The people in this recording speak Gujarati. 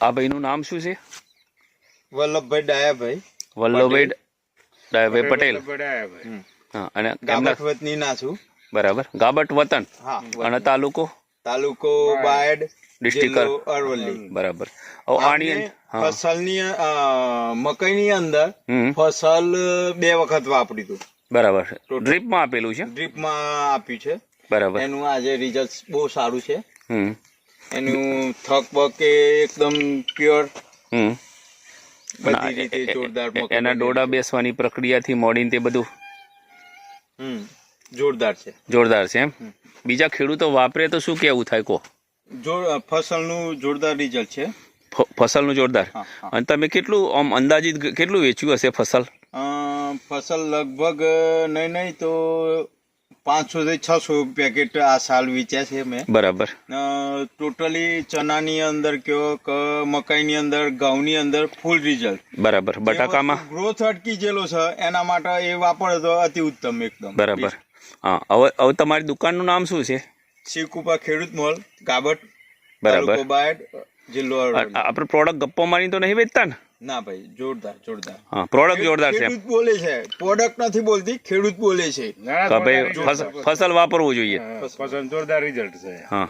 આ ભાઈનું નામ શું છે? વલ્લભભાઈ ડાયાભાઈ વલ્લભભાઈ ડાયાભાઈ પટેલ. હા અને ગામઠ વતની ના છું. બરાબર. ગાબટ વતન. અને તાલુકો? તાલુકો બાયડ ડિસ્ટ્રિક્ટ અરવલ્લી. બરાબર. હા. ફસલની અ, મકઈની અંદર હમ. ફસલ બે વખત વાપર્યું હતું બરાબર. છે ડ્રીપમાં આપેલું છે? ડ્રીપમાં આપ્યું છે. બરાબર. એનું આજે રિઝલ્ટ બહુ સારું છે. હમ. એનું થક બક એકદમ પ્યોર. હમ. બધી રીતે જોરદાર એના. ડોડા બેસવાની પ્રક્રિયાથી મોડીને તે બધું હમ. જોરદાર છે. જોરદાર છે એમ? બીજા ખેડૂતો વાપરે તો શું કેવું થાય કહો? જો ફસલનું જોરદાર રિઝલ્ટ છે. ફસલનું જોરદાર. અને તમે કેટલું આમ અંદાજિત કેટલું વેચ્યું હશે ફસલ? ફસલ લગભગ નહીં નહીં તો પાંચસો થી છસો પેકેટ આ સાલ વેચ્યા છે મેં. બરાબર. ટોટલી ચનાની અંદર કયો કે મકાઈની અંદર ઘઉંની અંદર ફૂલ રિઝલ્ટ બરાબર. બટાકામાં? ગ્રોથ અટકી ગયેલો છે એના માટે એ વાપર તો અતિ ઉત્તમ એકદમ. બરાબર. હા હવે હવે તમારી દુકાનનું નામ શું છે? શિવકુપા ખેડૂત મોલ ગાબટ બરાબર. બાયડ જિલ્લો આપણે પ્રોડક્ટ ગપ્પો મારી તો નહીં વેચતા ને? ના ભાઈ જોરદાર જોરદાર. હા પ્રોડક્ટ જોરદાર છે. ખેડૂત બોલે છે. પ્રોડક્ટ નથી બોલતી ખેડૂત બોલે છે. ભાઈ ફસલ વાપરવું જોઈએ. ફસલ જોરદાર રિઝલ્ટ છે. હા.